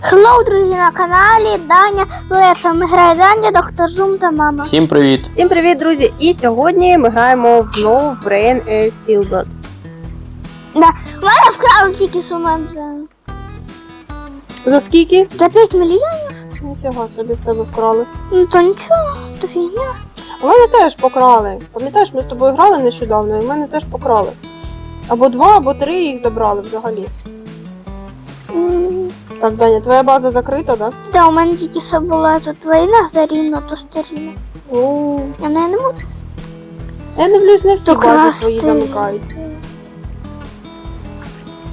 Хеллоу, друзі, на каналі Даня Леса. Ми грає Даня, доктор Жум та мама. Всім привіт! Всім привіт, друзі! І сьогодні ми граємо знову в Brain е, Steelbird. Да. Мене вкрали тільки сумем за, За скільки? за 5 мільйонів. Ніфіга собі в тебе вкрали. Ну то нічого, то фігня. А мене теж покрали. Пам'ятаєш, ми з тобою грали нещодавно, і мене теж покрали. Або два, або три їх забрали взагалі. М, Так, Даня, твоя база закрита, так? Та у мене тільки що була тут війна за рівно, то старіна. Да? Я не, можу. Я дивлюсь, не всі бази свої замикають.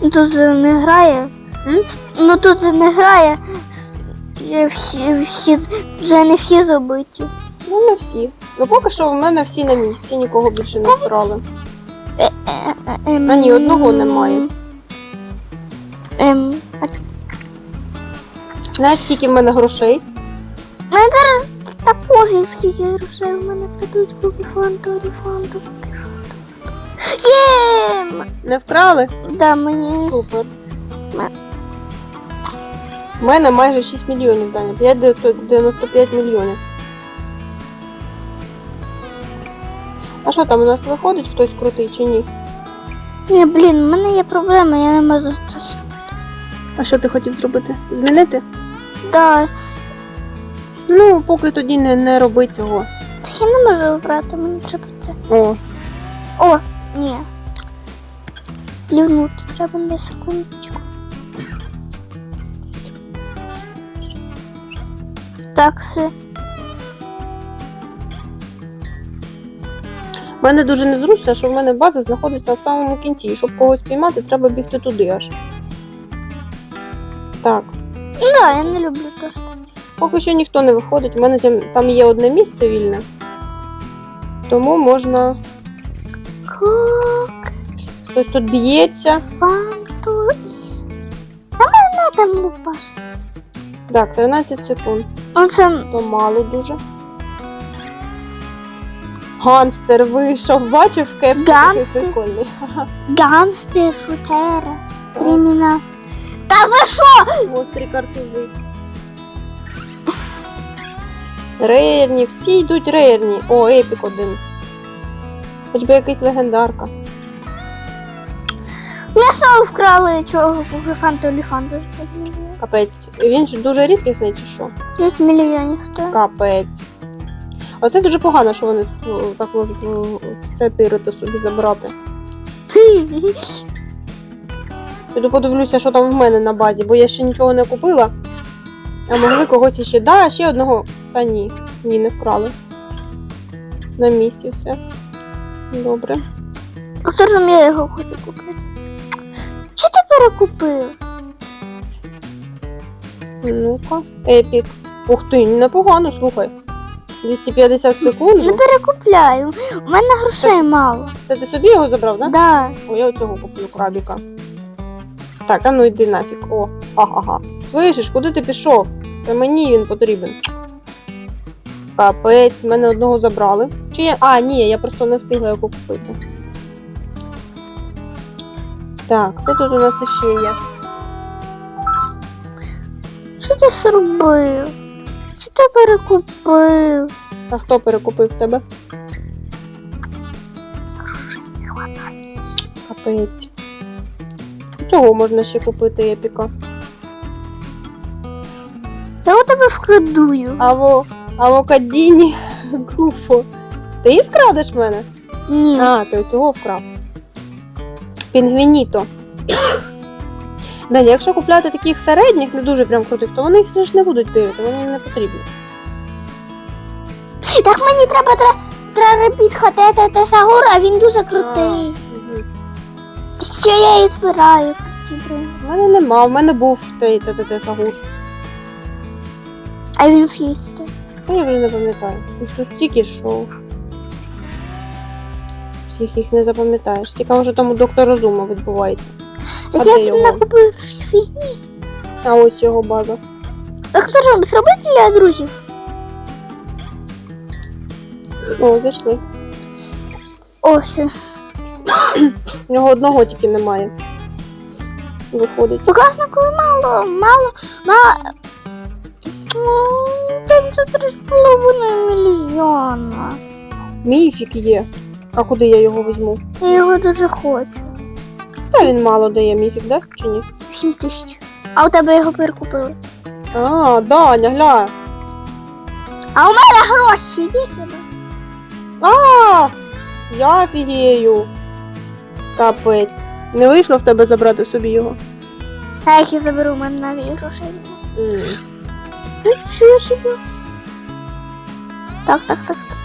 Тут же не грає. М? Ну тут же не грає. Всі, всі, вже не всі забиті. Ну, не всі. Ну поки що в мене всі на місці, нікого більше не вкрали. Ем, А ні, одного немає. Ем, а Знаєш, скільки в мене грошей? У мене зараз та пофіг, скільки грошей у мене придуть куки фанту, рефанту, куки фанту. Єм! Не вкрали? Да, мені. Супер. Ме- У мене майже 6 мільйонів, Даня. 595 мільйонів. А що там у нас виходить хтось крутий чи ні? Ні, блін, у мене є проблема, я не можу це зробити. А що ти хотів зробити? Змінити? Да, Ну, поки тоді не, не роби цього. так я не можу обрати, мені треба це. О, О, ні. Плівнути треба на секундочку. Так, все. в мене дуже незручно, що в мене база знаходиться в самому кінці. І щоб когось піймати, треба бігти туди аж. Так. Ну да, я не люблю тости. Поки що ніхто не виходить. У мене там, там є одне місце вільне. Тому можна. Кок, Хтось тут б'ється. фанту. А мене там лупаш. Так, 13 секунд. Оце То мало дуже. Ганстер вийшов, бачив в кепці такий Ганстер? прикольний. гамстер, футера, кримінал. Та ви що? Гострі картузи. Рейерні, всі йдуть рейерні. О, епік один. Хоч би якийсь легендарка. Мене знову вкрали чого фанту оліфанту. Капець. Він ж дуже рідкісний чи що? 6 мільйонів хто. Капець. Оце дуже погано, що вони о, так можуть о, все тирити собі забрати. Піду подивлюся, що там в мене на базі, бо я ще нічого не купила. А могли когось іще. Да, ще одного. Та ні. Ні, не вкрали. На місці все. Добре. А хто ж я його хочу купити? Чи ти перекупив? Ну-ка. Епік. Ух ти, непогано, слухай. 250 секунд. Не перекупляю. У мене грошей мало. Це ти собі його забрав, так? Да? Да. О, я оцього куплю крабіка. Так, а ну йди нафіг. О, ага. Слышиш, куди ти пішов? Це мені він потрібен. Капець, мене одного забрали. Чи я. А, ні, я просто не встигла його купити. Так, хто тут у нас ще є? Що ти зробив? Чи ти перекупив? А хто перекупив тебе? Капець. Цього можна ще купити епіка. Я у тебе вкрадую. Аво, авокадіні гуфо. Ти її вкрадеш в мене? Ні. А, ти цього вкрав. Пінгвініто. Даня, якщо купляти таких середніх, не дуже прям крутих, то вони їх ж не будуть тирити, вони їм не потрібні. Так мені треба тре- треба підхотити те сагур, а він дуже крутий. Мгм. Що я її збираю? У мене нема, в мене був цей ТТТ Сагур. А він з'їсти. Та я вже не пам'ятаю. Їх тут стільки, що. Всіх їх не запам'ятаєш. Цікаво, що там у доктора Розума відбувається. А Я де тут його? накупив фігні. А ось його база. Так хто ж зробити для друзів? О, зайшли. Ось. У нього одного тільки немає. Виходить. Ну класно, коли мало, мало, мало. Ну, Там за три з половиною мільйона. Міфік є. А куди я його візьму? Я його дуже хочу. Та він мало дає міфік, да? Чи ні? 7 тисяч. А у тебе його перекупили. А, Даня, гля. А у мене гроші є хіба? А, я офігею. Капець. Не вийшло в тебе забрати собі його? А як я заберу мене навіть грошей? немає. М. Нічого собі. Так, так, так, так.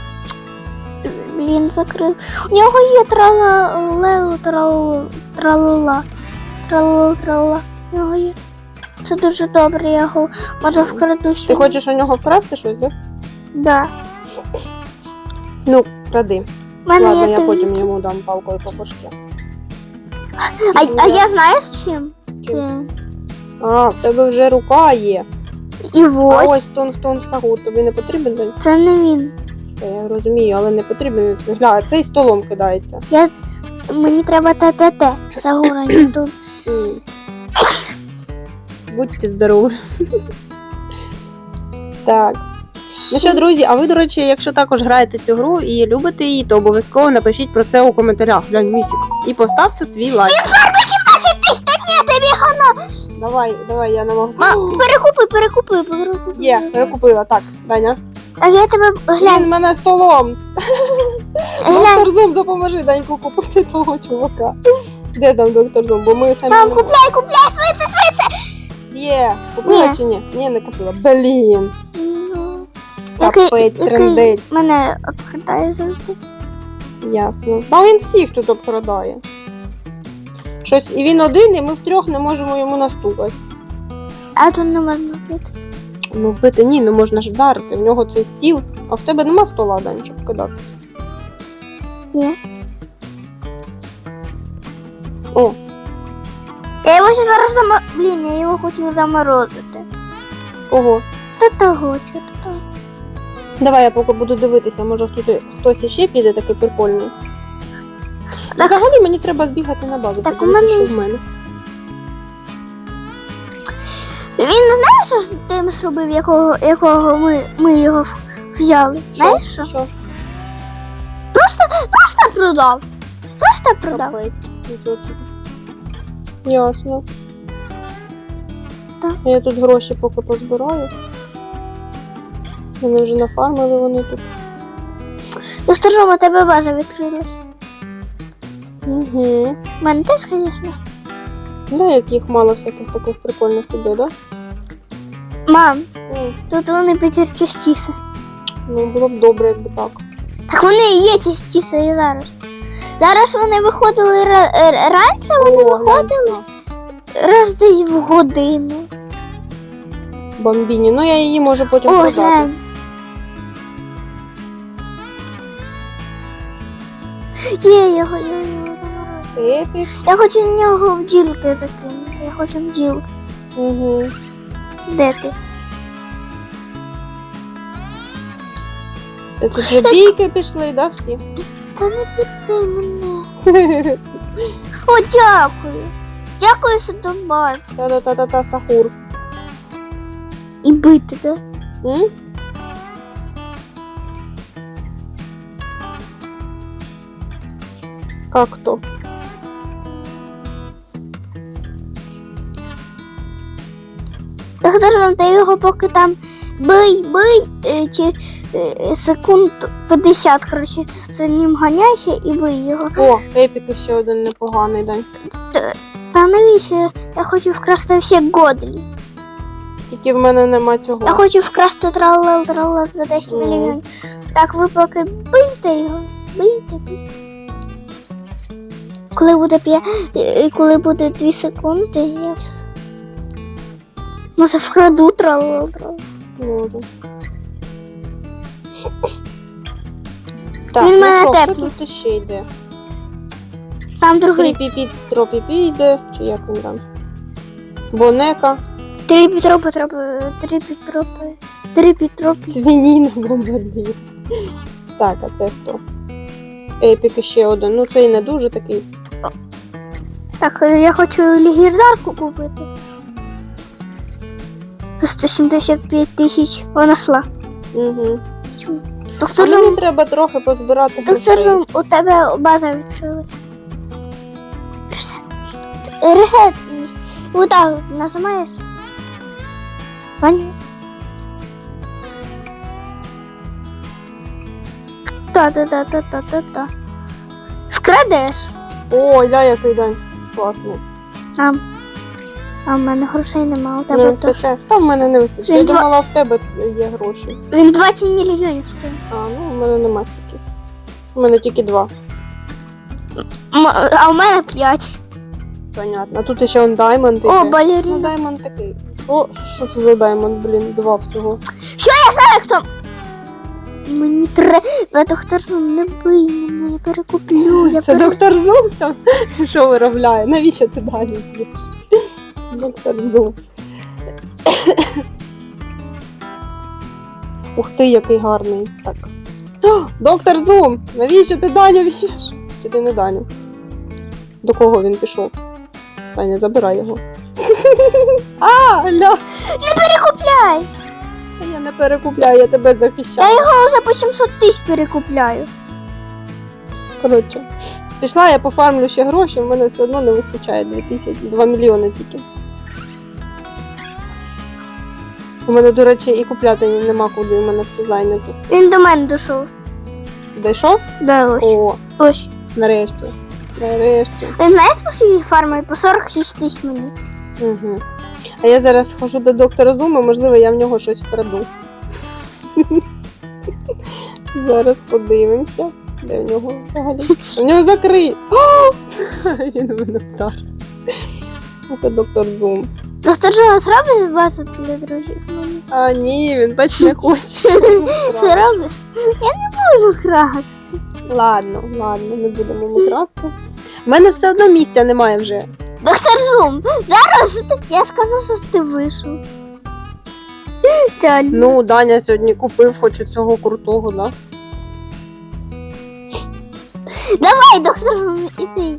Він закрив. У нього є трала-лело, тралала, тралала, тралала, тралала. У нього є. Це дуже добре, я його може вкраду Ти хочеш у нього вкрасти щось, да? Да. Ну, кради. Мене Ладно, я потім йому дам палкою по башки. А, а я знаю з чим? Чим? А, в тебе вже рука є. І А ось. ось тун-тун сагур, тобі не потрібен? Це не він. Та Я розумію, але не потрібен. Гля, цей столом кидається. Я... Мені треба ТТТ. Загорання тут. М. Будьте здорові. Так. Ну що, друзі, а ви, до речі, якщо також граєте цю гру і любите її, то обов'язково напишіть про це у коментарях. Глянь, міфік. І поставте свій лайк. Ні, тобі гана. Давай, давай, я не можу. Ма, перекупи, перекупи, перекупи. Є, перекупила. Так, Даня. Так я тебе глянь, Він мене столом. Доктор Зум, допоможи Даньку купити того чувака. Де там доктор Зум? Бо ми самі Там не купляй, купляй, швидше, швидше. Є. Купила Ні. чи ні? Ні, не купила. Блін. Капець, трендець. мене обкрадає завжди. Ясно. Та він всіх тут обкрадає. Щось, і він один, і ми втрьох не можемо йому настукати. А тут не можна бути. Ну, вбити ні, ну можна ж вдарити. В нього цей стіл, а в тебе нема стола, Дань, щоб кидати. Є. О, Я його ще зараз зама... Блін, я його хочу заморозити. ого. Та того, чи то того. Давай я поки буду дивитися, може хтось, хтось іще піде такий прикольний. Так. Взагалі мені треба збігати на базу, Так у мене- що в мене. Він не знає, що з тим зробив, якого, якого ми, ми його в- взяли. Знаєш що? Що? Просто, просто продав. Просто продав. Капець. Нічого собі. Ясно. Так. Я тут гроші поки позбираю. Вони вже нафармили вони тут. Я ж у тебе база відкрилась. Угу. У мене теж, звісно. Да, яких мало всяких таких прикольних іде, да? Мам, М, тут вони Петер частіше. Ну, було б добре, якби так. Так вони і є частіше і зараз. Зараз вони виходили р- раніше, вони О, виходили раз десь в годину. Бомбіні. Ну, я її можу потім О, продати. глянь. Є, я хочу. Епік. Я хочу в нього бджілки закинути. Я хочу бджілки. Угу. Де ти? Це тут вже бійки пішли, да, всі? Та не підси мене. О, дякую. Дякую, що добавив. Та-та-та-та сахур. І бити, так? М? Я хочу, вам ти його поки там бий, бий, е, чи е, секунд 50, коротше, за ним ганяйся і бий його. О, епік ще один непоганий день. Та навіщо? Я хочу вкрасти всі годлі. Тільки в мене нема цього. Я хочу вкрасти тралел тралел за 10 Мгм. мільйонів. Так ви поки бийте його. Бийте, бийте. Коли буде п'я... е, коли буде 2 секунди, я може вкраду тралел. Можу. Так, Він ну мене що, хто тепнув. тут ще йде? Там другий. Тріпіпі, тропіпі йде, чи як він там? Бонека, Три Петропи, тропи, три Петропи, три Петропи. свініна, бомбардір. Так, а це хто? Епік ще один. Ну цей не дуже такий. Так, е, я хочу легендарку купити. 175 тисяч. Вона шла. Угу. Чому? А мені треба трохи позбирати грошей. Жум, у тебе база відкрилась. Ресет. Ресет. Отак от нажимаєш. Понял? Та, та, та, та, та, та, та. Вкрадеш. О, ля, який день. Класний. А, а в мене грошей нема, у Не тебе то. вистачає. Та в мене не вистачає. Я Він два- думала, в тебе є гроші. Він 20 мільйонів стоїть. А, ну в мене нема стільки. У мене тільки два. М- А у мене 5. Понятно. А тут ще он даймонд іде. О, Ну, балерина. даймонд такий. Що, що це за даймонд, блін? Два всього. Що я Знаю, хто. Мені треба, доктор, ну, не бий мене, я перекуплю. Я Це пере- доктор Зум там що виробляє? Навіщо ти далі п'єш? Доктор Зум. Ух ти, який гарний. Так. О, Доктор Зум! Навіщо ти Даню б'єш? Чи ти не Даню? До кого він пішов? Таня, забирай його. А, ля! Перекупляй! Я не перекупляю, я тебе Я захищаю. його вже по 700 тисяч перекупляю. Коротше, пішла, я пофармлю ще гроші, в мене все одно не вистачає 2 тисячі, 2 мільйони тільки. У мене, до речі, і купляти нема куди, у мене все зайнято. Він до мене дійшов. Дійшов? Да, ось. О, Ось. нарешті. Нарешті. Він знає, по скільки фармою? По 46 тисяч мені. Угу. А я зараз хожу до доктора Зума, можливо, я в нього щось вкраду. Зараз подивимося. Де в нього взагалі? У нього закрий. Він мене вдарив. Це доктор Зум. Доктор Жова зробиш базу для друзів? А ні, він бач не хоче. Ти робиш? Я не буду красти. Ладно, ладно, не будемо ми красти. У мене все одно місця немає вже. Доктор Жум, зараз я сказав, щоб ти вийшов. Реально. Ну, Даня сьогодні купив, хоче цього крутого, да? Давай, доктор Жум, іди.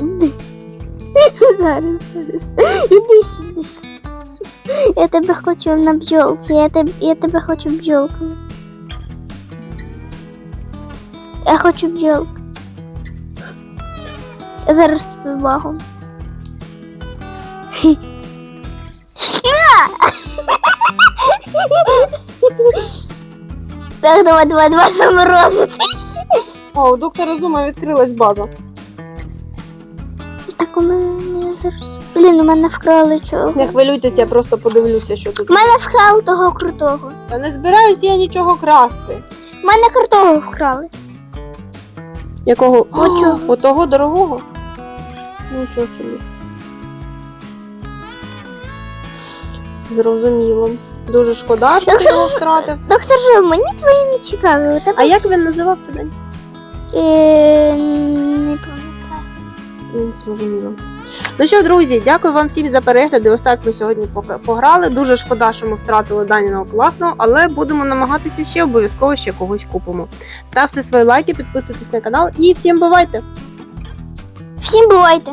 Іди. Зараз, зараз. Іди сюди. Я тебе хочу на бджолки, я тебе, я тебе хочу бджолками. Я хочу бджолк. Я зараз тебе багом. Так, давай, давай, давай заморозитись. О, у доктора Зума відкрилась база. Так у мене зараз. Блін, у мене вкрали чого. Не хвилюйтесь, я просто подивлюся, що тут. У мене вкрали того крутого. Та не збираюсь я нічого красти. У мене крутого вкрали. Якого? Чого? О, того дорогого? Нічого собі. Зрозуміло. Дуже шкода, що ти його втратив. Доктор Жив, мені твої не цікаві. У тебе А як він називався день? Е, не пам'ятаю. Зрозуміло. Ну що, друзі, дякую вам всім за перегляди. Ось так ми сьогодні пограли. Дуже шкода, що ми втратили Даніного класного, але будемо намагатися ще обов'язково ще когось купимо. Ставте свої лайки, підписуйтесь на канал і всім бувайте! Всім бувайте!